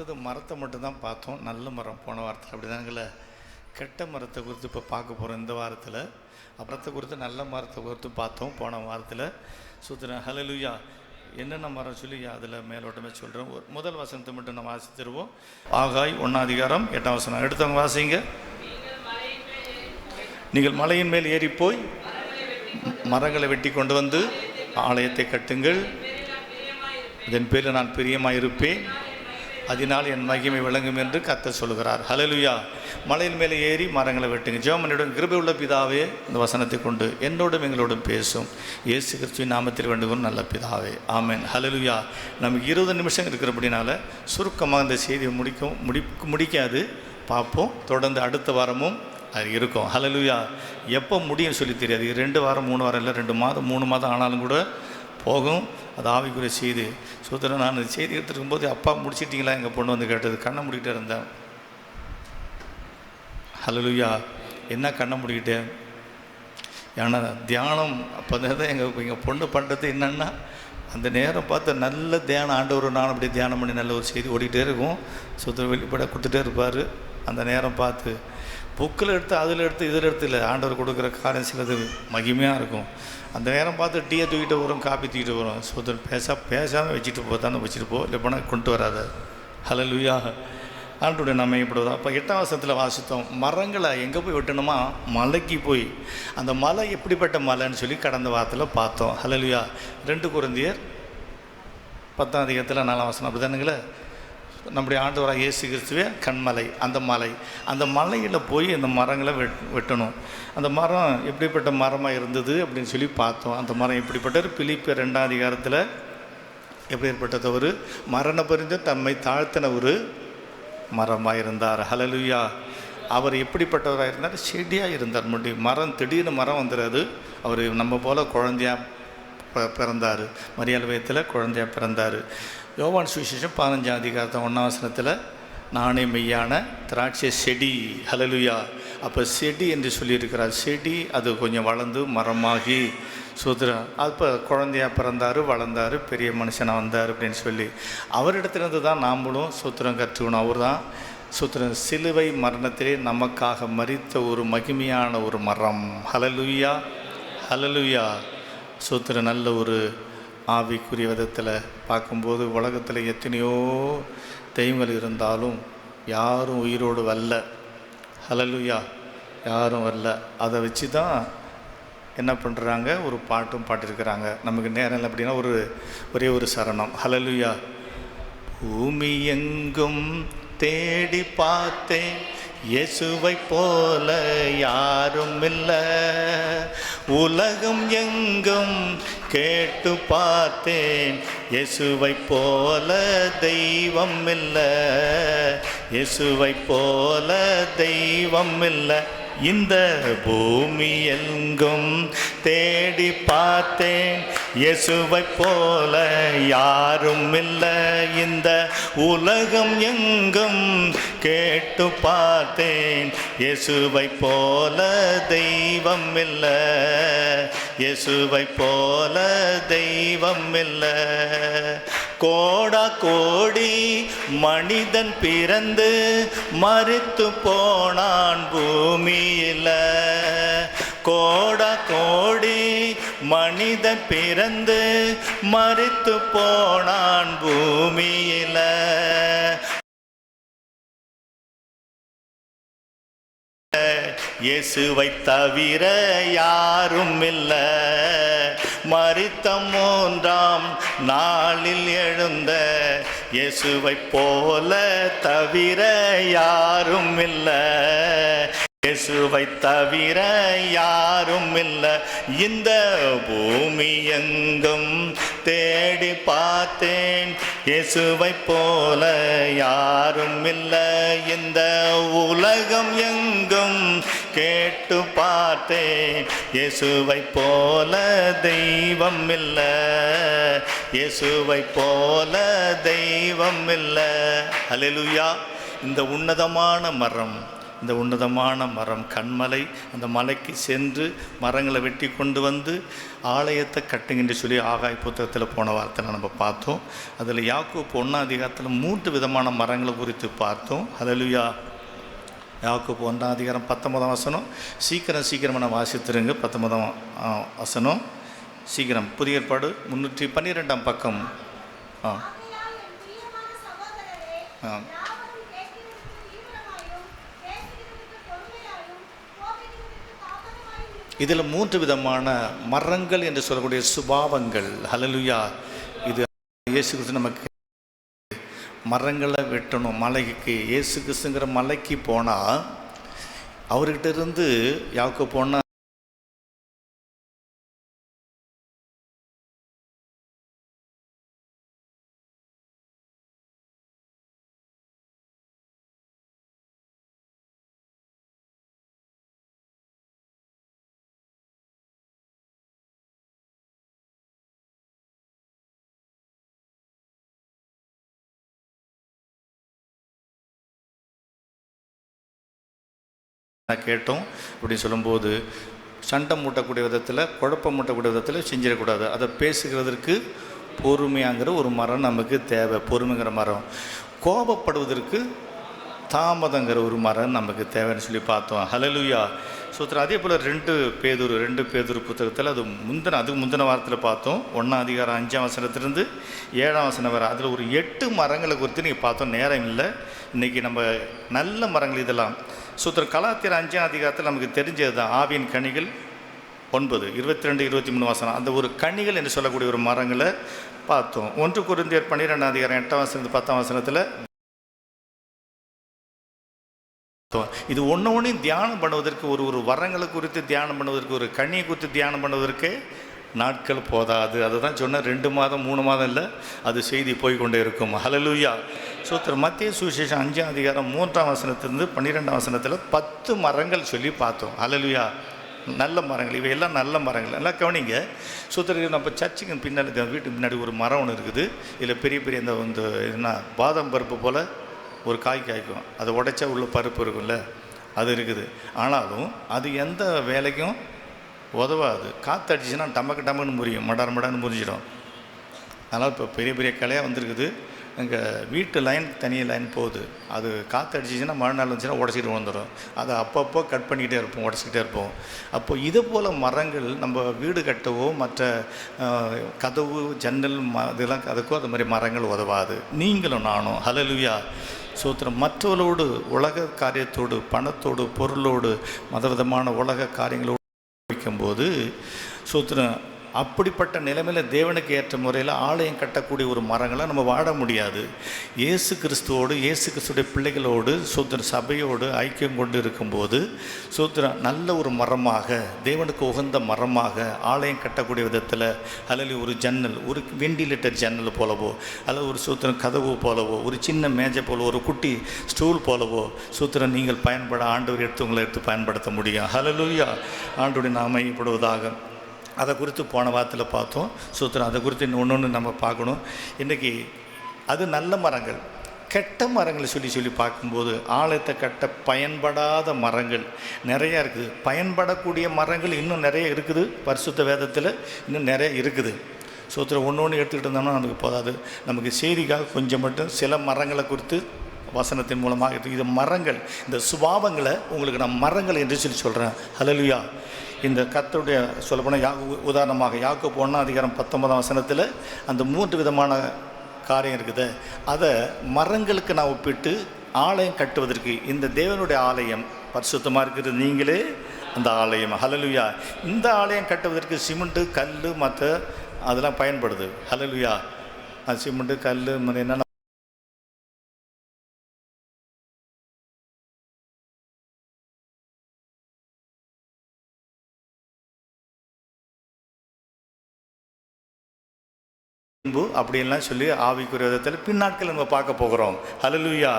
பார்த்தது மரத்தை மட்டும்தான் பார்த்தோம். நல்ல மரம். போன வாரத்தில் அப்படிதாங்களே கெட்ட மரத்தை குறித்து இப்போ பார்க்க போகிறோம் இந்த வாரத்தில். மரத்தை குறித்து நல்ல மரத்தை குறித்து பார்த்தோம் போன வாரத்தில். சுத்திரன் ஹலலுயா என்னென்ன மரம் சொல்லி அதில் மேலோட்டமே சொல்கிறோம் ஒரு முதல் வசனத்தை மட்டும் நம்ம வாசித்திருவோம். ஆகாய் ஒன்றாம் அதிகாரம் எட்டாம் வசனம். எடுத்தவங்க வாசிங்க. நீங்கள் மலையின் மேல் ஏறி போய் மரங்களை வெட்டி கொண்டு வந்து ஆலயத்தை கட்டுங்கள். இதன் பேரில் நான் பிரியமாக இருப்பேன் அதனால் என் மகிமை விளங்கும் என்று கத்த சொல்கிறார் ஹலலுயா மலையின் மேலே ஏறி மரங்களை வெட்டுங்க. ஜோமனிடம் கிருபை உள்ள பிதாவே இந்த வசனத்தை கொண்டு என்னோடும் எங்களோடும் பேசும். இயேசு கிறிஸ்துவின் நாமத்தில் வேண்டுகோள் நல்ல பிதாவே. ஆமேன் ஹலலுயா நமக்கு இருபது நிமிஷம் இருக்கிறபடினால சுருக்கமாக இந்த செய்தியை முடிக்கும் முடி முடிக்காது. பார்ப்போம். தொடர்ந்து அடுத்த வாரமும் அது இருக்கும். ஹலலுயா எப்போ முடியும் சொல்லி தெரியாது. ரெண்டு வாரம் மூணு வாரம் இல்லை ரெண்டு மாதம் மூணு மாதம் ஆனாலும் கூட போகும். அது ஆவிக்குரிய செய்தி. சூத்திரம் நான் செய்தி எடுத்துருக்கும் போது அப்பா முடிச்சிட்டிங்களா? எங்கள் பொண்ணு வந்து கேட்டது. கண்ணை முடிக்கிட்டே இருந்தேன். ஹலலுயா என்ன கண்ணை முடிக்கிட்டேன் ஏன்னா தியானம் அப்போ தான் எங்கள் எங்கள் பொண்ணு பண்ணுறது என்னென்னா அந்த நேரம் பார்த்து நல்ல தியானம் ஆண்டவர் நான் அப்படியே தியானம் பண்ணி நல்ல ஒரு செய்தி ஓடிக்கிட்டே இருக்கும். சுத்தம் வெளிப்பட கொடுத்துட்டே இருப்பார். அந்த நேரம் பார்த்து புக்கில் எடுத்து அதில் எடுத்து இதில் எடுத்து இல்லை ஆண்டவர் கொடுக்குற காரியம் சிலது மகிமையாக இருக்கும். அந்த நேரம் பார்த்து டீயை தூக்கிட்டு வரும் காப்பி தூக்கிட்டு வரும். சுத்தம் பேச பேசாமல் வச்சுட்டு போதானே வச்சுட்டு போ இல்லை போனால் கொண்டு வராத. லூயா ஆண்டுடைய நம்ம இப்படிதான் அப்போ எட்டாம் வருஷத்தில் வாசித்தோம் மரங்களை எங்கே போய் வெட்டணுமா? மலைக்கு போய். அந்த மலை எப்படிப்பட்ட மலைன்னு சொல்லி கடந்த வாரத்தில் பார்த்தோம். ஹலலுயா ரெண்டு குருந்தியர் பத்தாம் அதிகத்தில் நாலாம் வசனம் அப்படி தானுங்களே நம்முடைய ஆண்டவராக இயேசு கிறிஸ்துவே கண்மலை அந்த மலை. அந்த மலையில் போய் அந்த மரங்களை வெட் வெட்டணும். அந்த மரம் எப்படிப்பட்ட மரமாக இருந்தது அப்படின்னு சொல்லி பார்த்தோம். அந்த மரம் எப்படிப்பட்ட பிலிப்பு ரெண்டாம் அதிகாரத்தில் எப்படி ஏற்பட்டது? ஒரு மரண பரிந்து தம்மை தாழ்த்தின ஒரு மரமாக இருந்தார். ஹலலுயா அவர் எப்படிப்பட்டவராக இருந்தார்? செடியாக இருந்தார். முன்னாடி மரம் திடீர்னு மரம் வந்துடாது அவர் நம்ம போல் குழந்தையா ப- பிறந்தார். மரியாதை வயத்தில் குழந்தையா பிறந்தார். யோவான் சுவிசேஷம் பதினஞ்சாம் அதிகாரத்தை ஒன்றாம் வசனத்தில் நானே மெய்யான திராட்சை செடி. ஹலலுயா அப்போ செடி என்று சொல்லியிருக்கிறார். செடி அது கொஞ்சம் வளர்ந்து மரமாகி சூத்திரம் அப்போ குழந்தையா பிறந்தார் வளர்ந்தார் பெரிய மனுஷனாக வந்தார் அப்படின்னு சொல்லி. அவரிடத்துலேருந்து தான் நாமளும் சூத்திரம் கற்றுக்கணும். அவர் தான் சூத்திரம். சிலுவை மரணத்திலே நமக்காக மறித்த ஒரு மகிமையான ஒரு மரம். ஹலலுயா ஹலலுயா சூத்திரம் நல்ல ஒரு ஆவிக்குரிய விதத்தில் பார்க்கும்போது உலகத்தில் எத்தனையோ தெய்வங்கள் இருந்தாலும் யாரும் உயிரோடு வரல. ஹலலுயா யாரும் வரல. அதை வச்சு தான் என்ன பண்ணுறாங்க ஒரு பாட்டும் பாட்டிருக்கிறாங்க நமக்கு நேரம் இல்லை அப்படின்னா ஒரு ஒரே ஒரு சரணம். ஹலலுயா பூமி எங்கும் தேடி பார்த்தேன். இயேசுவை போல யாரும் இல்லை. உலகம் எங்கும் கேட்டு பார்த்தேன். இயேசுவை போல தெய்வம் இல்லை இயேசுவை போல தெய்வம் இல்லை இந்த பூமி எங்கும் தேடி பார்த்தேன். இயேசுவை போல யாரும் இல்லை இந்த உலகம் எங்கும் கேட்டு பார்த்தேன். இயேசுவை போல தெய்வம் இல்லை இயேசுவை போல தெய்வம் இல்லை. கோடா கோடி மனிதன் பிறந்து மறுத்து போனான் பூமியில். கோடா கோடி மனிதன் பிறந்து மறுத்து போனான் பூமியில். இயேசுவை தவிர யாரும் இல்லை மரித்த மூன்றாம் நாளில் எழுந்த இயேசுவை போல தவிர யாரும் இல்லை இயேசுவை தவிர யாரும் இல்லை இந்த பூமி எங்கும் தேடி பார்த்தேன். இயேசுவை போல யாரும் இல்லை இந்த உலகம் எங்கும் கேட்டு பார்த்தேன். இயேசுவை போல தெய்வம் இல்லை இயேசுவை போல தெய்வம் இல்லை ஹalleluya. இந்த உன்னதமான மரம் இந்த உன்னதமான மரம் கண்மலை அந்த மலைக்கு சென்று மரங்களை வெட்டி கொண்டு வந்து ஆலயத்தை கட்டுங்கன்னு சொல்லி ஆகாய் புத்தகத்தில் போன வாரத்தில் நம்ம பார்த்தோம். அதில் யாக்கோ ஒன்றாம் அதிகாரத்தில் மூன்று விதமான மரங்களை குறித்து பார்த்தோம். ஹalleluya. யாக்கோப்பு ஒன்றாம் அதிகாரம் பத்தொன்பதாம் வசனம். சீக்கிரம் சீக்கிரமாக நான் வாசித்துருங்க பத்தொன்பதாம் வசனம். சீக்கிரம். புதிய ஏற்பாடு முந்நூற்றி பன்னிரெண்டாம் பக்கம். ஆ. ஆ. இதில் மூன்று விதமான மரங்கள் என்று சொல்லக்கூடிய சுபாவங்கள். ஹலலுயா இது இயேசு நமக்கு மரங்களை வெட்டணும் மலைக்கு இயேசு கிறிஸ்துங்கிற மலைக்கு போனால் அவர்கிட்ட இருந்து யாவுக்கு போனால் கேட்டோம் அப்படின்னு சொல்லும்போது சண்டை மூட்டக்கூடிய விதத்தில் குழப்பம் மூட்டக்கூடிய விதத்தில் செஞ்சிடக்கூடாது. அதை பேசுகிறதற்கு பொறுமையாங்கிற ஒரு மரம் நமக்கு தேவை பொறுமைங்கிற மரம். கோபப்படுவதற்கு தாமதங்கிற ஒரு மரம் நமக்கு தேவைன்னு சொல்லி பார்த்தோம். ஹலலுயா சூத்திரம் அதே போல் ரெண்டு பேதூர் ரெண்டு பேதூர் புத்தகத்தில் அது முந்தின அதுக்கு முந்தின வாரத்தில் பார்த்தோம். ஒன்றாம் அதிகாரம் அஞ்சாம் வசனத்திலிருந்து ஏழாம் வசனம் வரை. அதில் ஒரு எட்டு மரங்களை குறித்து நீங்கள் பார்த்தோம். நேரம் இல்லை. இன்றைக்கி நம்ம நல்ல மரங்கள் இதெல்லாம். சூத்திரம் கலாத்திர அஞ்சாம் அதிகாரத்தில் நமக்கு தெரிஞ்சது தான் ஆவியின் கனிகள் ஒன்பது இருபத்தி ரெண்டு இருபத்தி மூணு வாசனம். அந்த ஒரு கனிகள் என்று சொல்லக்கூடிய ஒரு மரங்களை பார்த்தோம். ஒன்று குருந்தியர் பன்னிரெண்டாம் அதிகாரம் எட்டாம் வசனத்து பத்தாம் வசனத்தில் பார்த்தோம். இது ஒன்று ஒன்றையும் தியானம் பண்ணுவதற்கு ஒரு ஒரு வரங்களை குறித்து தியானம் பண்ணுவதற்கு ஒரு கனியை குறித்து தியானம் பண்ணுவதற்கு நாட்கள் போதாது. அதை தான் சொன்னேன் ரெண்டு மாதம் மூணு மாதம் இல்லை அது செய்தி போய்கொண்டே இருக்கும். ஹலலூயா சூத்திர மத்திய சுவிசேஷம் அஞ்சாம் அதிகாரம் மூன்றாம் வசனத்திலிருந்து பன்னிரெண்டாம் வசனத்தில் பத்து மரங்கள் சொல்லி பார்த்தோம். அலலுயா நல்ல மரங்கள் இவையெல்லாம் நல்ல மரங்கள். எல்லாம் கவனிங்க. சூத்திர நம்ம சர்ச்சுக்கு பின்னாடி வீட்டுக்கு பின்னாடி ஒரு மரம் ஒன்று இருக்குது. இதில் பெரிய பெரிய இந்த வந்து என்ன பாதாம் பருப்பு போல் ஒரு காய் காய்க்கும். அதை உடைச்சா உள்ள பருப்பு இருக்கும்ல அது இருக்குது. ஆனாலும் அது எந்த வேலைக்கும் உதவாது. காற்றடிச்சுன்னா டமக்கு டமக்குன்னு முறியும். மடார் மடான்னு முறிஞ்சிடும். அதனால் இப்போ பெரிய பெரிய கலையாக வந்திருக்குது. எங்கள் வீட்டு லைன் தனி லைன் போகுது. அது காற்றடிச்சிச்சின்னா மழை நாள் வந்துச்சுன்னா உடச்சிட்டு விழுந்துடும் அதை அப்பப்போ கட் பண்ணிக்கிட்டே இருப்போம் உடச்சிக்கிட்டே இருப்போம். அப்போ இது போல் மரங்கள் நம்ம வீடு கட்டவோ மற்ற கதவு ஜன்னல் ம இதெல்லாம் அதுக்கோ அது மாதிரி மரங்கள் உதவாது. நீங்களும் நானும் ஹலலுயா சூத்திரம் மற்றவர்களோடு உலக காரியத்தோடு பணத்தோடு பொருளோடு மத விதமான உலக காரியங்களோடு வைக்கும்போது சூத்திரம் அப்படிப்பட்ட நிலைமையில் தேவனுக்கு ஏற்ற முறையில் ஆலயம் கட்டக்கூடிய ஒரு மரங்களை நம்ம வாட முடியாது. இயேசு கிறிஸ்துவோடு இயேசு கிறிஸ்துடைய பிள்ளைகளோடு சூத்திர சபையோடு ஐக்கியம் கொண்டு இருக்கும்போது சூத்திரம் நல்ல ஒரு மரமாக தேவனுக்கு உகந்த மரமாக ஆலயம் கட்டக்கூடிய விதத்தில் அல்லது ஒரு ஜன்னல் ஒரு வெண்டிலேட்டர் ஜன்னல் போலவோ அல்லது ஒரு சூத்திரம் கதவு போலவோ ஒரு சின்ன மேஜை போலவோ ஒரு குட்டி ஸ்டூல் போலவோ சூத்திரம் நீங்கள் பயன்பட ஆண்டவர் எடுத்து உங்களை எடுத்து பயன்படுத்த முடியும். ஹலலூயா ஆண்டுடைய நாமைப்படுவதாக அதை குறித்து போன வாரத்தில் பார்த்தோம். சூத்திரம் அதை குறித்து இன்னும் ஒன்று நம்ம பார்க்கணும். இன்றைக்கி அது நல்ல மரங்கள். கெட்ட மரங்களை சொல்லி சொல்லி பார்க்கும்போது ஆழத்தை கட்ட பயன்படாத மரங்கள் நிறையா இருக்குது. பயன்படக்கூடிய மரங்கள் இன்னும் நிறைய இருக்குது. பரிசுத்த வேதத்தில் இன்னும் நிறைய இருக்குது. சூத்திரம் ஒன்று ஒன்று எடுத்துக்கிட்டு இருந்தோம்னா நமக்கு போதாது. நமக்கு செய்திக்காக கொஞ்சம் மட்டும் சில மரங்களை குறித்து வசனத்தின் மூலமாக இது மரங்கள். இந்த சுபாவங்களை உங்களுக்கு நான் மரங்கள் என்று சொல்லி சொல்கிறேன் ஹலலுயா இந்த கத்தருடைய சொல்லப்போனால் யா உ- உதாரணமாக யாக்கு போனால் அதிகாரம் பத்தொன்பதாம் வசனத்தில் அந்த மூன்று விதமான காரியம் இருக்குது. அதை மரங்களுக்கு நான் ஒப்பிட்டு ஆலயம் கட்டுவதற்கு இந்த தேவனுடைய ஆலயம் பரிசுத்தமாக இருக்கிறது நீங்களே அந்த ஆலயம். ஹலலுயா இந்த ஆலயம் கட்டுவதற்கு சிமெண்ட்டு கல் மற்ற அதெல்லாம் பயன்படுது. ஹலலுயா சிமெண்ட்டு கல் என்னென்ன அன்பு அப்படின்லாம் சொல்லி ஆவிக்குரிய விதத்தில் பின்னாட்கள் நம்ம பார்க்க போகிறோம். ஹலலுயா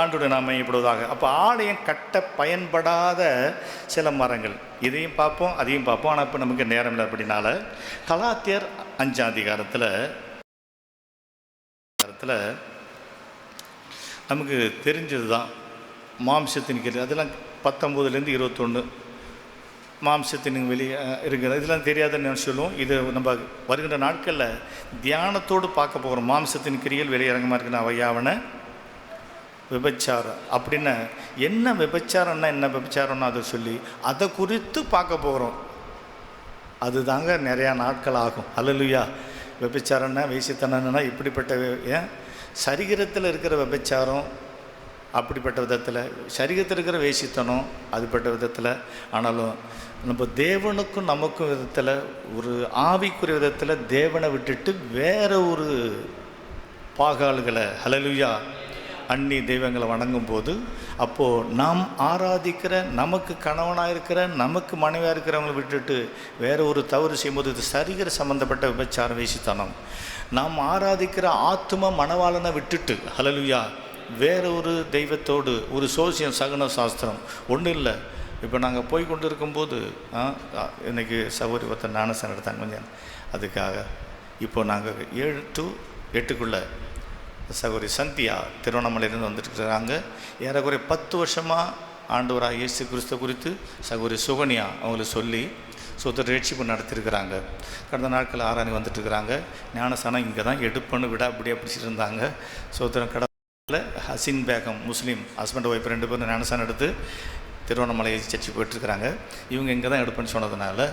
ஆண்டோட நாம் இப்படிவதாக அப்போ ஆலயம் கட்ட பயன்படாத சில மரங்கள். இதையும் பார்ப்போம் அதையும் பார்ப்போம். ஆனால் இப்போ நமக்கு நேரம் இல்லை அப்படின்னால கலாத்தியர் அஞ்சாம் அதிகாரத்தில் அதிகாரத்தில் நமக்கு தெரிஞ்சது தான் மாம்சத்தின் கீழ் அதெல்லாம் பத்தொம்போதுலேருந்து இருபத்தொன்று மாம்சத்தின் வெளியே இருக்கிறது இதெல்லாம் தெரியாதுன்னு சொல்லுவோம். இது நம்ம வருகின்ற நாட்களில் தியானத்தோடு பார்க்க போகிறோம் மாம்சத்தின் கிரியல் வெளியரங்கமாக இருக்குன்னு அவையாவன விபச்சாரம் அப்படின்னா என்ன விபச்சாரம்னா என்ன விபச்சாரம்னு அதை சொல்லி அதை குறித்து பார்க்க போகிறோம். அதுதாங்க நிறையா நாட்கள் ஆகும். அலலுயா விபச்சாரம்னா வேசித்தனம்னா இப்படிப்பட்ட ஏன்? சரீரத்தில் இருக்கிற விபச்சாரம் அப்படிப்பட்ட விதத்தில் சரீரத்தில் இருக்கிற வேசித்தனம் அதுப்பட்ட விதத்தில். ஆனாலும் நம்ம தேவனுக்கும் நமக்கும் விதத்தில் ஒரு ஆவிக்குரிய விதத்தில் தேவனை விட்டுட்டு வேற ஒரு பாகால்களை ஹலலுயா அந்நி தெய்வங்களை வணங்கும் போது அப்போது நாம் ஆராதிக்கிற நமக்கு கணவனாக இருக்கிற நமக்கு மனைவியாக இருக்கிறவங்களை விட்டுட்டு வேற ஒரு தவறு செய்யும்போது இது சரீர சம்மந்தப்பட்ட விபச்சார வேசித்தனம். நாம் ஆராதிக்கிற ஆத்ம மணவாளனை விட்டுட்டு ஹலலுயா வேற ஒரு தெய்வத்தோடு ஒரு சோசியம் சகுன சாஸ்திரம் ஒன்றும் இல்லை இப்போ நாங்கள் போய் கொண்டு இருக்கும்போது ஆ, ஆ, இன்னைக்கு சௌகரி ஒருத்தர் ஞானசன் எடுத்தாங்க கொஞ்சம். அதுக்காக இப்போ நாங்கள் ஏழு டு எட்டுக்குள்ளே சகோதரி சந்தியா திருவண்ணாமலையிலேருந்து வந்துட்டுருக்குறாங்க ஏறக்குறைய பத்து வருஷமாக ஆண்டவராக இயேசு கிறிஸ்து குறித்து சகோதரி சுகன்யா அவங்களுக்கு சொல்லி சுத்தர் ரட்சிப்பு நடத்திருக்கிறாங்க கடந்த நாட்கள் ஆராணி வந்துட்டுருக்குறாங்க. ஞானசானம் இங்கே தான் எடுப்பன்னு விட அப்படியே பிடிச்சிட்டு இருந்தாங்க. சோத்திரம் கடவுளில் Hasin Begum Muslim husband wife ரெண்டு பேரும் ஞானசானம் எடுத்து திருவண்ணாமலை சர்ச்சு போயிட்டுருக்குறாங்க. இவங்க இங்கே தான் எடுப்பேன்னு சொன்னதுனால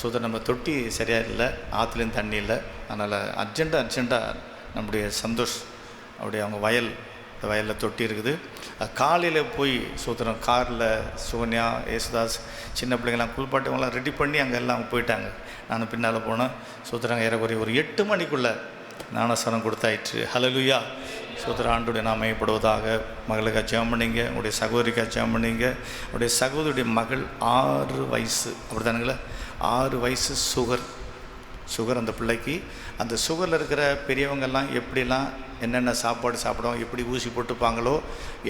ஸோ நம்ம தொட்டி சரியாக இல்லை ஆற்றுலேயும் தண்ணி இல்லை அதனால் அர்ஜெண்ட்டாக அர்ஜெண்ட்டாக நம்முடைய சந்தோஷ் அப்படியே அவங்க வயல் இந்த வயலில் தொட்டி இருக்குது. காலையில் போய் சூத்திரம் காரில் சுகன்யா யேசுதாஸ் சின்ன பிள்ளைங்களாம் குளிப்பாட்டவங்களாம் ரெடி பண்ணி அங்கே எல்லாம் போயிட்டாங்க. நான் பின்னால் போனேன். சூத்திரம் ஏறக்குறைய ஒரு எட்டு மணிக்குள்ளே ஞானசனம் கொடுத்தாயிற்று. ஹலலுயா சோதர ஆண்டுடைய நாம் மேம்படுவதாக மகளுக்கு ஜெபம் பண்ணிங்க உடைய சகோதரிக்கு ஜெபம் பண்ணிங்க. உடைய சகோதரியுடைய மகள் ஆறு வயசு அப்படி தானுங்களே ஆறு வயசு சுகர் சுகர் அந்த பிள்ளைக்கு. அந்த சுகரில் இருக்கிற பெரியவங்கெல்லாம் எப்படிலாம் என்னென்ன சாப்பாடு சாப்பிடுவாங்க எப்படி ஊசி போட்டுப்பாங்களோ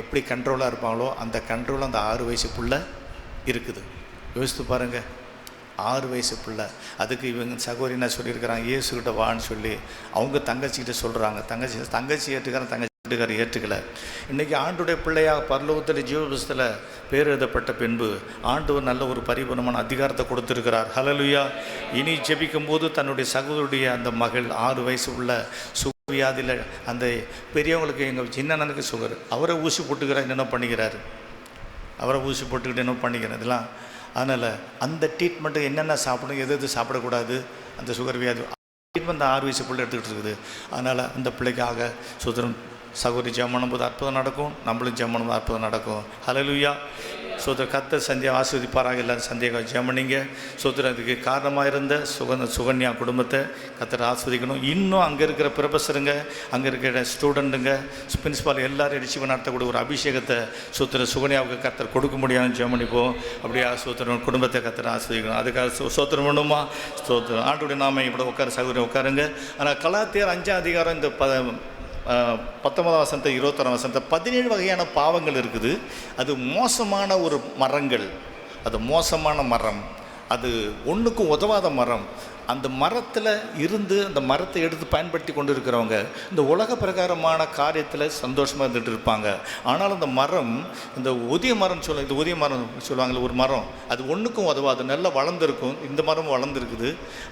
எப்படி கண்ட்ரோலாக இருப்பாங்களோ அந்த கண்ட்ரோல் அந்த ஆறு வயசுக்குள்ளே இருக்குது. யோசித்து பாருங்கள் ஆறு வயசு பிள்ளை. அதுக்கு இவங்க சகோதரி என்ன சொல்லியிருக்கிறாங்க? இயேசுக்கிட்ட வான்னு சொல்லி அவங்க தங்கச்சிக்கிட்ட சொல்கிறாங்க தங்கச்சி தங்கச்சி ஏற்றுக்கிறேன் தங்கச்சி வீட்டுக்காரர் ஏற்றுக்கல. இன்றைக்கி ஆண்டுடைய பிள்ளையாக பரலோகத்தில் ஜீவபுஸ்தில் பேர் எழுதப்பட்ட பின்பு ஆண்டவர் நல்ல ஒரு பரிபூர்ணமான அதிகாரத்தை கொடுத்துருக்கிறார். ஹலலுயா இனி ஜெபிக்கும் போது தன்னுடைய சகோதரியுடைய அந்த மகள் ஆறு வயசு உள்ள சு வியாதியில் அந்த பெரியவங்களுக்கு எங்கள் சின்னண்ணனுக்கு சுகர் அவரை ஊசி போட்டுக்கிறார் என்ன பண்ணிக்கிறாரு. அவரை ஊசி போட்டுக்கிட்டு என்ன பண்ணிக்கிறார். இதெல்லாம் அதனால் அந்த ட்ரீட்மெண்ட்டு என்னென்ன சாப்பிடணும் எது எது சாப்பிடக்கூடாது அந்த சுகர் வியாதி ட்ரீட்மெண்ட் ஆறு வயசு பிள்ளை எடுத்துக்கிட்டு இருக்குது. அதனால் அந்த பிள்ளைக்காக சுதரம் சகோதரி ஜெமனும் போது அற்புதம் நடக்கும் நம்மளும் ஜெமனும் அற்புதம் நடக்கும். ஹலலுயா சோதர கத்த சந்தியா ஆஸ்வதிப்பாராக எல்லாரும் சந்தேகம் ஜெமனிங்க சோதர அதுக்கு காரணமாக இருந்த சுகந்த சுகன்யா குடும்பத்தை கத்தரை ஆஸ்வதிக்கணும் இன்னும் அங்கே இருக்கிற ப்ரொஃபஸருங்க அங்கே இருக்கிற ஸ்டூடெண்ட்டுங்க பிரின்சிபால் எல்லாரும் ரிசீவ் நடத்தக்கூடிய ஒரு அபிஷேகத்தை சூத்திர சுகன்யாவுக்கு கத்தர் கொடுக்க முடியாதுன்னு ஜெமனிப்போம் அப்படியே சோத்திரம் குடும்பத்தை கத்தரை ஆஸ்வதிக்கணும் அதுக்காக சோத்திரம் பண்ணுமா ஸ்தோத்திரம் ஆண்டுடைய நாம இப்படி உட்கார சகோதரி உட்காருங்க. ஆனால் கலாத்தியர் அஞ்சாம் அதிகாரம் இந்த ப பத்தொன்பதாம் வசனத்தை இருபத்தொராம் வசனத்தை பதினேழு வகையான பாவங்கள் இருக்குது. அது மோசமான ஒரு மரங்கள். அது மோசமான மரம். அது ஒன்றுக்கும் உதவாத மரம். அந்த மரத்தில் இருந்து அந்த மரத்தை எடுத்து பயன்படுத்தி கொண்டு இருக்கிறவங்க இந்த உலக பிரகாரமான காரியத்தில் சந்தோஷமாக இருந்துகிட்டு இருப்பாங்க. ஆனால் அந்த மரம் இந்த உதிய மரம் சொல்ல இந்த உதிய மரம் சொல்லுவாங்கள்ல ஒரு மரம் அது ஒன்றுக்கும் உதவாது. நல்லா வளர்ந்துருக்கும் இந்த மரம் வளர்ந்துருக்குது.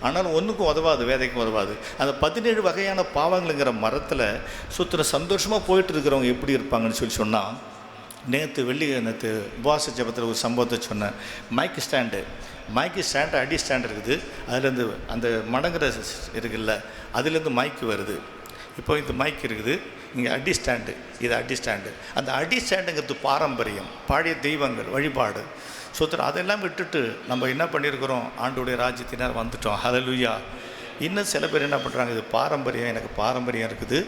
ஆனாலும் ஒன்றுக்கும் உதவாது வேதைக்கும் உதவாது. அந்த பதினேழு வகையான பாவங்களுங்கிற மரத்தில் சுற்றுற சந்தோஷமாக போயிட்டு இருக்கிறவங்க எப்படி இருப்பாங்கன்னு சொல்லி சொன்னால் நேற்று வெள்ளி நேற்று உபவாச ஜபத்தில் ஒரு சம்பவத்தை சொன்னேன். மைக் ஸ்டாண்டு மைக்கு ஸ்டாண்டு அடி ஸ்டாண்ட் இருக்குது. அதுலேருந்து அந்த மடங்குற இருக்குல்ல அதுலேருந்து மைக்கு வருது. இப்போ இந்த மைக் இருக்குது. இங்கே அடி ஸ்டாண்டு இது அடி ஸ்டாண்டு அந்த அடி ஸ்டாண்டுங்கிறது பாரம்பரியம் பழைய தெய்வங்கள் வழிபாடு. சுத்திரம் அதெல்லாம் விட்டுட்டு நம்ம என்ன பண்ணியிருக்கிறோம்? ஆண்டுடைய ராஜ்யத்தினர் வந்துட்டோம். ஹalleluya இன்னும் சில பேர் என்ன பண்ணுறாங்க? இது பாரம்பரியம் எனக்கு பாரம்பரியம் இருக்குது.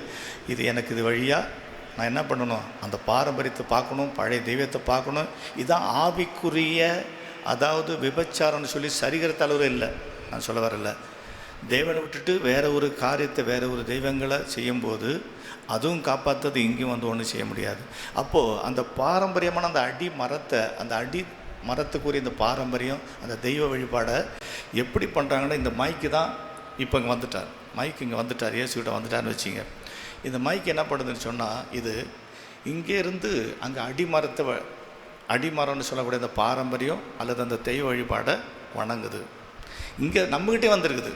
இது எனக்கு இது வழியாக நான் என்ன பண்ணணும்? அந்த பாரம்பரியத்தை பார்க்கணும் பழைய தெய்வத்தை பார்க்கணும். இதுதான் ஆவிக்குரிய அதாவது விபச்சாரம்னு சொல்லி சரிகிற தலைவர் இல்லை. நான் சொல்ல வரல. தேவனை விட்டுட்டு வேற ஒரு காரியத்தை வேற ஒரு தெய்வங்களை செய்யும்போது அதுவும் காப்பாற்றுறது இங்கேயும் வந்து ஒன்றும் செய்ய முடியாது. அப்போது அந்த பாரம்பரியமான அந்த அடி மரத்தை அந்த அடி மரத்துக்குரிய இந்த பாரம்பரியம் அந்த தெய்வ வழிபாடை எப்படி பண்ணுறாங்கன்னா இந்த மைக்கு தான் இப்போ இங்கே வந்துட்டார். மைக்கு இங்கே வந்துட்டார். இயேசுகிட்ட வந்துட்டார்னு வச்சிங்க. இந்த மைக் என்ன பண்ணுதுன்னு சொன்னால் இது இங்கே இருந்து அங்கே அடிமரத்தை வ- அடிமரம்னு சொல்லக்கூடிய அந்த பாரம்பரியம் அல்லது அந்த தெய்வ வழிபாடை வணங்குது. இங்கே நம்மகிட்டே வந்திருக்குது.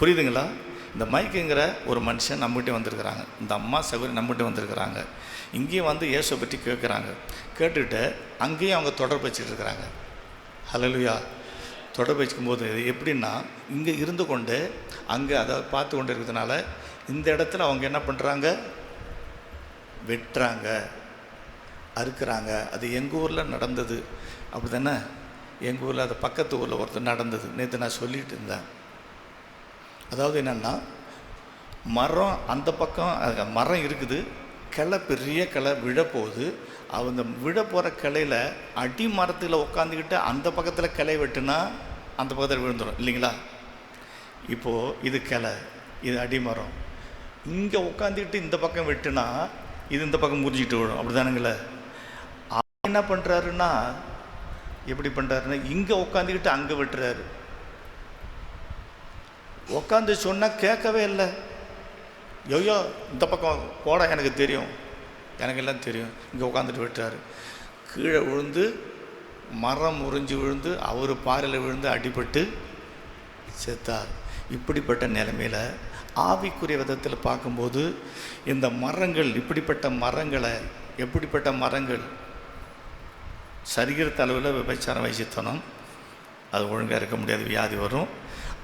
புரியுதுங்களா? இந்த மைக்குங்கிற ஒரு மனுஷன் நம்மகிட்டே வந்திருக்கிறாங்க. இந்த அம்மா சகோதரி நம்மகிட்டே வந்திருக்கிறாங்க. இங்கேயும் வந்து இயேசுவை பற்றி கேட்குறாங்க. கேட்டுட்டு அங்கேயும் அவங்க தொடர்பு வச்சுட்டு இருக்கிறாங்க. ஹலலுயா தொடர்பு வச்சுக்கும்போது எப்படின்னா இங்கே இருந்து கொண்டு அங்கே அதை பார்த்து கொண்டு இருக்கிறதுனால இந்த இடத்துல அவங்க என்ன பண்ணுறாங்க வெட்டுறாங்க. அறுக்கிறாங்க. அது எங்கள் ஊரில் நடந்தது. அப்படி தானே எங்கள் ஊரில் அது பக்கத்து ஊரில் ஒருத்தர் நடந்தது. நேற்று நான் சொல்லிட்டு இருந்தேன். அதாவது என்னென்னா மரம் அந்த பக்கம் மரம் இருக்குது. கிளை பெரிய கிளை விழப்போகுது அந்த விழ போகிற கிளையில் அடி மரத்தில் உட்காந்துக்கிட்டு அந்த பக்கத்தில் கிளை வெட்டுனா அந்த பக்கத்தில் விழுந்துடும் இல்லைங்களா? இப்போது இது கிளை இது அடிமரம் இங்கே உட்காந்துக்கிட்டு இந்த பக்கம் வெட்டுனா இது இந்த பக்கம் முறிஞ்சிட்டு விடும் அப்படி தானுங்களே என்ன பண்ணுறாருன்னா எப்படி பண்ணுறாருன்னா இங்கே உட்காந்துக்கிட்டு அங்கே விட்டுறாரு. உட்காந்து சொன்னால் கேட்கவே இல்லை. ஐயோ இந்த பக்கம் போட எனக்கு தெரியும். எனக்கு எல்லாம் தெரியும். இங்கே உட்காந்துட்டு விட்டுறாரு. கீழே விழுந்து மரம் முறிஞ்சு விழுந்து அவர் பாறையில் விழுந்து அடிபட்டு செத்தார். இப்படிப்பட்ட நிலைமையில் ஆவிக்குரிய விதத்தில் பார்க்கும்போது இந்த மரங்கள் இப்படிப்பட்ட மரங்களை எப்படிப்பட்ட மரங்கள் சரீரத்து அளவில் விபச்சாரம் வயசுத்தனம் அது ஒழுங்காக இருக்க முடியாது வியாதி வரும்.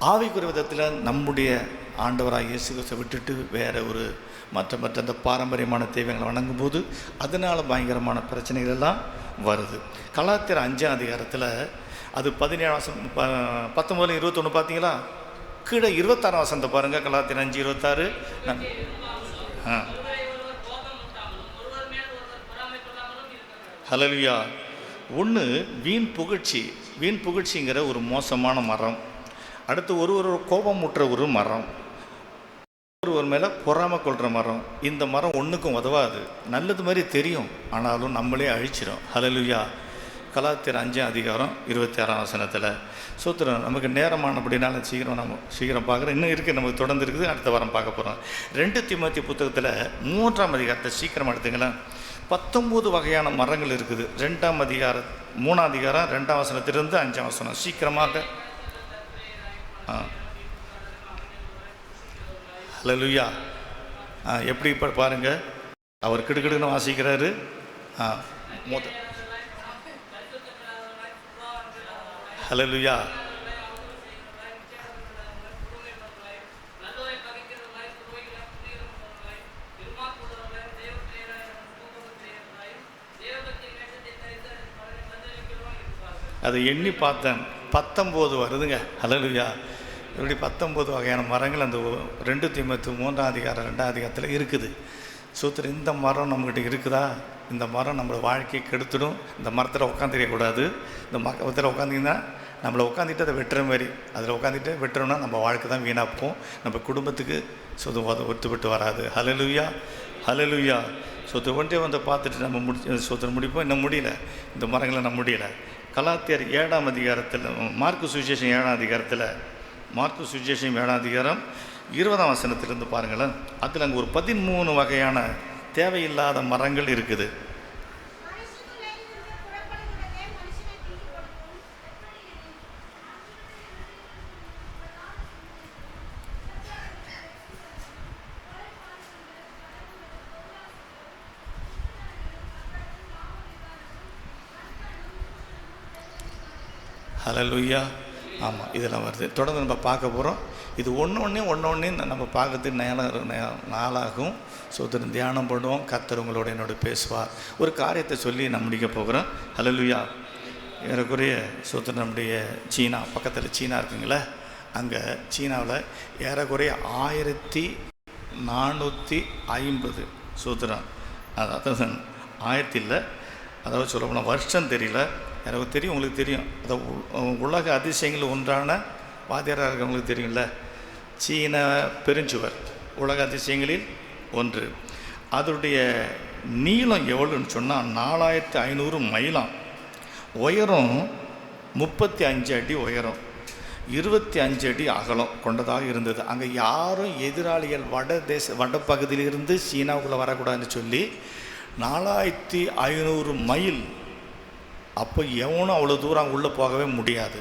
ஆவிக்குரிய விதத்தில் நம்முடைய ஆண்டவராக இயேசு கிறிஸ்துவை விட்டுட்டு வேற ஒரு மற்ற மற்ற அந்த பாரம்பரியமான தெய்வங்களை வணங்கும்போது அதனால் பயங்கரமான பிரச்சனைகள் எல்லாம் வருது. கலாத்திர அஞ்சாம் அதிகாரத்தில் அது பதினேழாம் வசனம் ப பத்தொம்பதுல இருபத்தொன்று பார்த்தீங்களா கீழே இருபத்தாறாம் வசனத்தை பாருங்கள் கலாத்திர அஞ்சு இருபத்தாறு. ஆ. ஹலலுயா ஒன்று வீண் புகழ்ச்சி. வீண் புகழ்ச்சிங்கிற ஒரு மோசமான மரம். அடுத்து ஒரு ஒரு கோபம் முட்டுற ஒரு மரம். ஒருவர் மேலே பொறாமல் கொள்கிற மரம். இந்த மரம் ஒன்றுக்கும் உதவாது. நல்லது மாதிரி தெரியும் ஆனாலும் நம்மளே அழிச்சிடும் ஹலலுயா கலாத்திர அஞ்சாம் அதிகாரம் இருபத்தி ஆறாம் வசனத்தில். சூத்திரம் நமக்கு நேரமான நேரமானபடினால சீக்கிரம் நம்ம சீக்கிரம் பார்க்குறோம் இன்னும் இருக்குது நமக்கு தொடர்ந்து இருக்குது. அடுத்த வாரம் பார்க்க போகிறோம் ரெண்டு திமுத்தி புத்தகத்தில் மூன்றாம் அதிகாரத்தை சீக்கிரம் எடுத்துங்களேன் பத்தொம்போது வகையான மரங்கள் இருக்குது. ரெண்டாம் அதிகாரம் மூணாம் அதிகாரம் ரெண்டாம் வசனத்திலிருந்து அஞ்சாம் வசனம். சீக்கிரமாக. ஆ. லுய்யா ஆ எப்படி இப்போ பாருங்கள் அவர் கிடுக்கிடுன்னு வாசிக்கிறாரு. ஆ ஹலோ லுய்யா அதை எண்ணி பார்த்தேன். பத்தொம்போது வருதுங்க. அலலுயா இப்படி பத்தொம்போது வகையான மரங்கள் அந்த ரெண்டு தீமத்து மூன்றாம் அதிகாரம் ரெண்டாம் அதிகாரத்தில் இருக்குது. சூத்திர இந்த மரம் நம்மக்கிட்ட இருக்குதா? இந்த மரம் நம்மளை வாழ்க்கையை கெடுத்துடும். இந்த மரத்தில் உட்காந்துருக்கக்கூடாது இந்த மரத்தில் உட்காந்திங்கன்னா நம்மளை உட்காந்துட்டு அதை வெட்டுற மாதிரி. அதில் உட்காந்துட்டு வெட்டுறோம்னா நம்ம வாழ்க்கை தான் வீணாப்போம் நம்ம குடும்பத்துக்கு சொது ஒத்து விட்டு வராது. ஹலலுயா ஹலலுயா சொத்து ஒன்றே வந்து பார்த்துட்டு நம்ம முடி சொத்து முடிப்போம். இன்னும் முடியல. இந்த மரங்களை நம்ம முடியல. கலாத்தியர் ஏழாம் அதிகாரத்தில் மார்க்கு சுவிசேஷம் ஏழாம் அதிகாரத்தில் மார்க்கு சுவிசேஷம் ஏழாம் அதிகாரம் இருபதாம் வசனத்திலிருந்து பாருங்களேன். அதில் அங்கே ஒரு பதிமூணு வகையான தேவையில்லாத மரங்கள் இருக்குது. லூயா ஆமாம் இதெல்லாம் வருது. தொடர்ந்து நம்ம பார்க்க போகிறோம் இது ஒன்று ஒன்றே ஒன்று ஒன்றே நம்ம பார்க்கறதுக்கு நேரம் நாளாகும். ஸோ தியானம் பண்ணுவோம். கத்தர் உங்களோட என்னோட பேசுவார். ஒரு காரியத்தை சொல்லி நான் முடிக்க போகிறோம் ஹலோ லூயா ஏறக்குறைய சொத்து நம்முடைய சீனா பக்கத்தில் சீனா இருக்குங்களே அங்கே சீனாவில் ஏறக்குறைய ஆயிரத்தி நானூற்றி ஐம்பது சூத்திரம் அதாவது ஆயிரத்தி இல்லை அதாவது சொல்ல போனால் வருஷம் தெரியல. எனக்கு தெரியும் உங்களுக்கு தெரியும். அதை உ- உலக அதிசயங்கள் ஒன்றான வாத்தியாராக இருக்கவங்களுக்கு தெரியும்ல? சீன பெருஞ்சுவர். உலக அதிசயங்களில் ஒன்று. அதனுடைய நீளம் எவ்வளோன்னு சொன்னால் நாலாயிரத்து ஐநூறு மைலாம். உயரம் முப்பத்தி அஞ்சு அடி உயரம். இருபத்தி அஞ்சு அடி அகலம் கொண்டதாக இருந்தது. அங்கே யாரும் எதிராளிகள் வட தேச வட பகுதியிலிருந்து சீனாவுக்குள்ளே வரக்கூடாதுன்னு சொல்லி நாலாயிரத்தி ஐநூறு மைல் அப்போ எவனும் அவ்வளோ தூரம் உள்ளே போகவே முடியாது.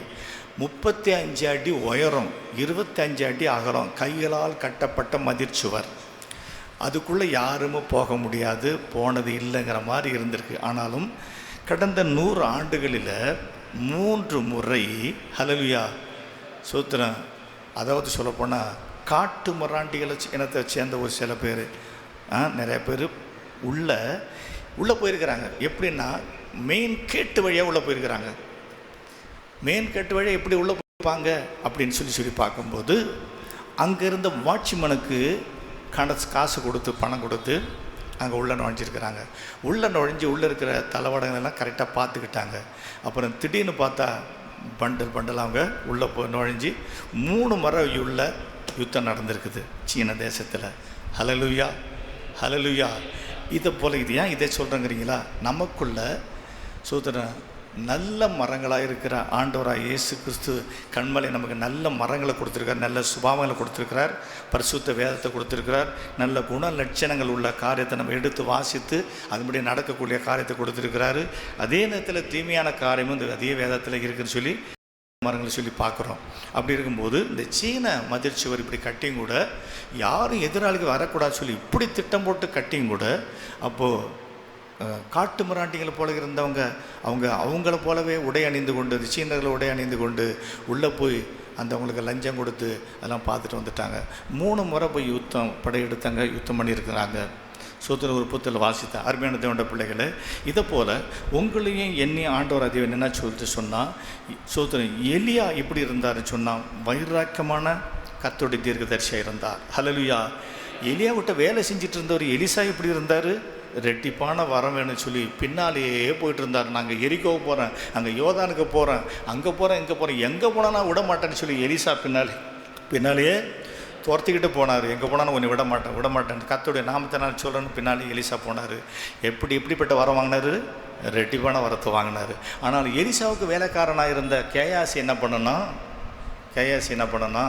முப்பத்தி அஞ்சு அடி உயரம் இருபத்தஞ்சு அடி அகலம் கைகளால் கட்டப்பட்ட மதிர்ச்சுவர் அதுக்குள்ளே யாருமே போக முடியாது. போனது இல்லைங்கிற மாதிரி இருந்திருக்கு. ஆனாலும் கடந்த நூறு ஆண்டுகளில் மூன்று முறை ஹலலுயா சூத்திரம். அதாவது சொல்லப்போனால் காட்டு மராண்டிகளை இனத்தை சேர்ந்த ஒரு சில பேர் நிறைய பேர் உள்ள உள்ளே போயிருக்கிறாங்க. எப்படின்னா மெயின் கேட்டு வழியாக உள்ளே போயிருக்கிறாங்க. மெயின் கேட்டு வழியாக எப்படி உள்ளே போயிருப்பாங்க? அப்படின்னு சொல்லி சொல்லி பார்க்கும்போது அங்கே இருந்த வாட்ச்மேனுக்கு கணஸ் காசு கொடுத்து பணம் கொடுத்து அங்கே உள்ளே நுழைஞ்சிருக்கிறாங்க. உள்ளே நுழைஞ்சு உள்ளே இருக்கிற தளவாடங்களெல்லாம் கரெக்டாக பார்த்துக்கிட்டாங்க. அப்புறம் திடீர்னு பார்த்தா பண்டல் பண்டல் அவங்க உள்ளே போ நுழைஞ்சு மூணு முறை உள்ள யுத்தம் நடந்திருக்குது சீன தேசத்தில். ஹலலுயா ஹலலுயா இதை போல் இது ஏன் இதை சொல்கிறேங்கிறீங்களா நமக்குள்ள சூத்திரன் நல்ல மரங்களாக இருக்கிற ஆண்டவராக இயேசு கிறிஸ்து கண்மலை நமக்கு நல்ல மரங்களை கொடுத்துருக்கார் நல்ல சுபாவங்களை கொடுத்துருக்கிறார் பரிசுத்த வேதத்தை கொடுத்துருக்கிறார் நல்ல குண லட்சணங்கள் உள்ள காரியத்தை நம்ம எடுத்து வாசித்து அதுபடி நடக்கக்கூடிய காரியத்தை கொடுத்துருக்கிறாரு. அதே நேரத்தில் தீமையான காரியமும் இந்த அதே வேதத்தில் இருக்குன்னு சொல்லி மரங்களை சொல்லி பார்க்குறோம். அப்படி இருக்கும்போது இந்த சீன மதில் சுவர் இப்படி கட்டியும் கூட யாரும் எதிராளிக்கு வரக்கூடாது சொல்லி இப்படி திட்டம் போட்டு கட்டியும் கூட அப்போது காட்டு மிராண்டிகளை போல இருந்தவங்க அவங்க அவங்கள போலவே உடை அணிந்து கொண்டு இந்த உடை அணிந்து கொண்டு உள்ளே போய் அந்த அவங்களுக்கு லஞ்சம் கொடுத்து அதெல்லாம் பார்த்துட்டு வந்துட்டாங்க. மூணு முறை போய் யுத்தம் படையெடுத்தாங்க யுத்தம் பண்ணியிருக்கிறாங்க. சூத்திர ஒரு புத்தில் வாசித்த அருமையான தேவண்ட பிள்ளைகளை இதை போல் உங்களையும் எண்ணி ஆண்டவர் அதிகம் என்னென்னா சொல்லிட்டு சொன்னால் சூத்திரன் எலியா எப்படி இருந்தாருன்னு சொன்னால் வைராக்கியமான கத்தோடைய தீர்க்கதரிசியாக இருந்தார். ஹலலுயா எலியா விட்ட வேலை செஞ்சுட்டு இருந்தவர் எலிசா எப்படி இருந்தார்? ரெட்டிப்பான வரம் வேணும்னு சொல்லி பின்னாலேயே போயிட்டு இருந்தார் நாங்கள் எரிக்கோ போகிறேன் அங்கே யோதானுக்கு போகிறேன் அங்கே போகிறேன் இங்கே போகிறேன் எங்கே போனால் நான் விட மாட்டேன்னு சொல்லி எரிசா பின்னாலே பின்னாலேயே துரத்திக்கிட்டு போனார். எங்கே போனாலும் உன்னை விட மாட்டேன் விட மாட்டேன் கத்தோடைய நாமத்தை நான் சொல்கிறேன்னு பின்னாலே எலிசா போனார். எப்படி எப்படிப்பட்ட வரம் வாங்கினாரு? ரெட்டிப்பான வரத்தை வாங்கினார். ஆனால் எலிசாவுக்கு வேலைக்காரனாக இருந்த கேயாசி என்ன பண்ணனா கேயாசி என்ன பண்ணனா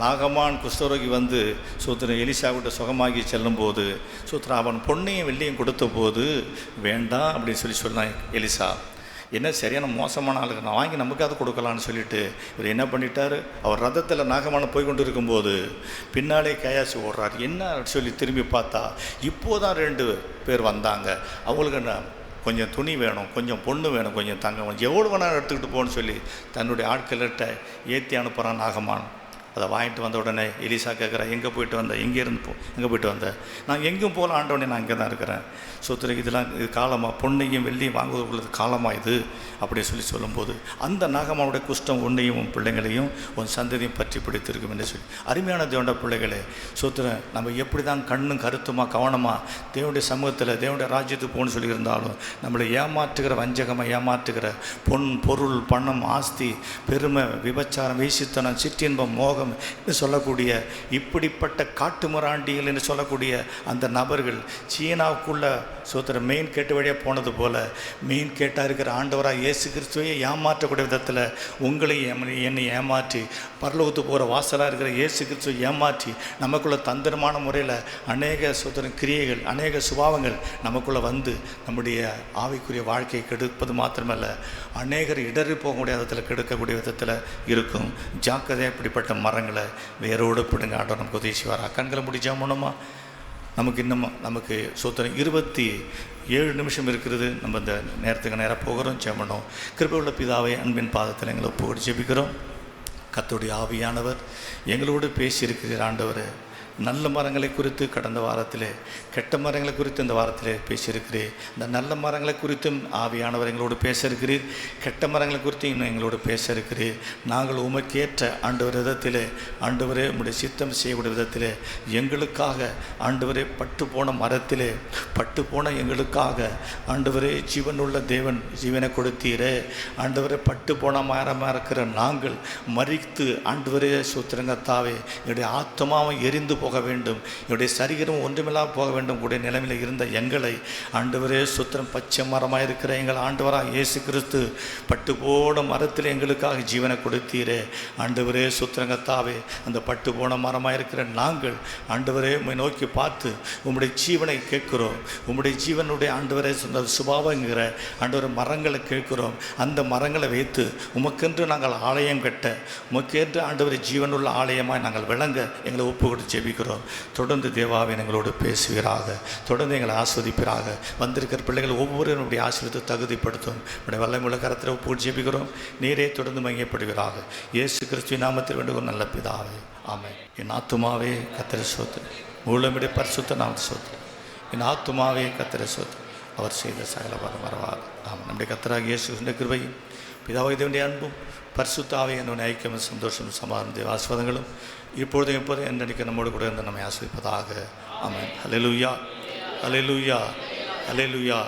நாகமான் குஷ்டரோகி வந்து சூத்திரன் எலிசாவிட்ட சுகமாகி செல்லும்போது சூத்திரன் அவன் பொண்ணையும் வெள்ளியும் கொடுத்த போது வேண்டாம் அப்படின்னு சொல்லி சொன்னான் எலிசா. என்ன சரியான மோசமான ஆளுக்கு நான் வாங்கி நமக்காவது கொடுக்கலான்னு சொல்லிட்டு இவர் என்ன பண்ணிட்டார்? அவர் ரதத்தில் நாகமான போய் கொண்டு இருக்கும்போது பின்னாலே கயாசி ஓடுறார். என்ன சொல்லி திரும்பி பார்த்தா இப்போதான் ரெண்டு பேர் வந்தாங்க. அவங்களுக்கு என்ன கொஞ்சம் துணி வேணும் கொஞ்சம் பொண்ணு வேணும் கொஞ்சம் தங்கம் எவ்வளோ வேணாலும் எடுத்துக்கிட்டு போகணும்னு சொல்லி தன்னுடைய ஆட்கள்கிட்ட ஏற்றி அனுப்புகிறான் நாகமான். அதை வாங்கிட்டு வந்த உடனே எலிசா கேட்குறா எங்கே போயிட்டு வந்த? எங்கே இருந்து போ எங்கே போயிட்டு வந்த? நான் எங்கேயும் போகல ஆண்டவனே நான் இங்கே தான் இருக்கிறேன். சோத்திர இதெல்லாம் இது காலமாக பொண்ணையும் வெள்ளியும் வாங்குவது உள்ளது காலமாக இது? அப்படி சொல்லி சொல்லும்போது அந்த நாகமாவுடைய குஷ்டம் உன்னையும் உன் பிள்ளைங்களையும் உன் சந்ததியும் பற்றி பிடித்திருக்கும் என்று சொல்லி அருமையான தேவண்ட பிள்ளைகளே சோத்திரன் நம்ம எப்படி தான் கண்ணும் கருத்துமா கவனமாக தேவனுடைய சமூகத்தில் தேவனுடைய ராஜ்யத்துக்கு போகணும்னு சொல்லியிருந்தாலும் நம்மளை ஏமாற்றுகிற வஞ்சகமாக ஏமாற்றுகிற பொன் பொருள் பணம் ஆஸ்தி பெருமை விபச்சாரம் வீசித்தனம் சிற்றின்பம் மோகம் என்று சொல்லக்கூடிய இப்படிப்பட்ட காட்டுமிராண்டிகள் என்று சொல்லக்கூடிய அந்த நபர்கள் சீனாவுக்குள்ள சோத்திர மெயின் கேட்டு வழியாக போனது போல மெயின் கேட்டாக இருக்கிற ஆண்டவராக இயேசு கிறிஸ்துவையே ஏமாற்றக்கூடிய விதத்தில் உங்களை என்னை ஏமாற்றி பரலோகத்து போகிற வாசலாக இருக்கிற இயேசு கிறிஸ்துவை ஏமாற்றி நமக்குள்ள தந்திரமான முறையில் அநேக சோதரன் கிரியைகள் அநேக சுபாவங்கள் நமக்குள்ளே வந்து நம்முடைய ஆவிக்குரிய வாழ்க்கையை கெடுப்பது மாத்திரமல்ல அநேகர் இடறி போகக்கூடிய விதத்தில் கெடுக்கக்கூடிய விதத்தில் இருக்கும். ஜாக்கிரதையாக இப்படிப்பட்ட மர வேரோடு பிடுங்க. ஆண்டவர் நமக்கு உதவி செய்வாரா கண்களை முடிச்சா நமக்கு இன்னும் நமக்கு சோத்திரம் இருபத்தி ஏழு நிமிஷம் இருக்கிறது. நம்ம இந்த நேரத்துக்கு நேராக போகிறோம். ஜெபணும் கிருபையுள்ள பிதாவை அன்பின் பாதத்தில் எங்களை ஒப்புக்கொடு. ஜெபிக்கிறோம். கத்தோடைய ஆவியானவர் எங்களோடு பேசியிருக்கிறார் ஆண்டவர். நல்ல மரங்களை குறித்து கடந்த வாரத்தில் கெட்ட மரங்களை குறித்து இந்த வாரத்தில் பேசியிருக்கிறீர். இந்த நல்ல மரங்களை குறித்தும் ஆவியானவர் எங்களோடு பேச இருக்கிறீர் கெட்ட மரங்களை குறித்து இன்னும் எங்களோடு பேச இருக்கிறீர் நாங்கள் உமக்கேற்ற ஆண்டவர் விதத்தில் ஆண்டவரே உம்முடைய சித்தம் செய்யக்கூடிய விதத்தில் எங்களுக்காக ஆண்டவரே பட்டு போன மரத்திலே பட்டு போன எங்களுக்காக ஆண்டவரே ஜீவனுள்ள தேவன் ஜீவனை கொடுத்தீரே. ஆண்டவரே பட்டு போன மரமாக இருக்கிற நாங்கள் மறித்து ஆண்டவரே சூத்திரங்கத்தாவே என்னுடைய ஆத்மாவை எரிந்து போ போக வேண்டும். என்னுடைய சரீரம் ஒன்றுமில்லாமல் போக வேண்டும். கூடிய நிலைமையில் இருந்த எங்களை ஆண்டவரே சுத்திரம் பச்சை மரமாக இருக்கிற எங்கள் ஆண்டவராக இயேசு கிறிஸ்து பட்டு போன மரத்தில் எங்களுக்காக ஜீவனை கொடுத்தீரே. ஆண்டவரே சுத்திரங்கத்தாவே அந்த பட்டு போன மரமாக இருக்கிற நாங்கள் ஆண்டவரே நோக்கி பார்த்து உம்முடைய ஜீவனை கேட்கிறோம். உம்முடைய ஜீவனுடைய ஆண்டவரே சொந்த சுபாவங்கிற ஆண்டவர் மரங்களை கேட்கிறோம். அந்த மரங்களை வைத்து உமக்கென்று நாங்கள் ஆலயம் கட்ட உமக்கென்று ஆண்டவர் ஜீவனுள்ள ஆலயமாக நாங்கள் விளங்க எங்களை ஒப்பு கொடுத்து ஜெபிக்கிறோம். தொடர்ந்து தேவாவை எங்களோடு பேசுவீராக. தொடர்ந்து எங்களை ஆஸ்வதிப்பீராக. வந்திருக்கிற பிள்ளைகள் ஒவ்வொருவருடைய ஆசிரியத்தை தகுதிப்படுத்தும். உடைய வல்லமுள்ள கரத்தில் ஒப்பு ஜெபிக்கிறோம். நீரே தொடர்ந்து மையப்படுவீராக இயேசு கிறிஸ்துவ நாமத்தில் வேண்டுகோள் நல்ல பிதாவே. ஆமை என் ஆத்துமாவே கத்திர சோத்து. மூலமிடைய பரிசுத்த நாம சோத்து. என் ஆத்துமாவே கத்திர சோத்து. அவர் செய்த சகல வரம் வரவாது ஆமாம் நம்முடைய கத்தராக இயேசு கிருஷ்ண கிருபையும் பிதாவை தேவனுடைய அன்பும் பரிசுத்தாவே என்னுடைய ஐக்கியமும் சந்தோஷம் சமாதானம் தேவ இப்பொழுது எப்போது என்றைக்கு நம்மோடு கூட இருந்து நம்மை ஆசிரிப்பதாக. அமை அலையலுயா அலையலுயா அலையலுயா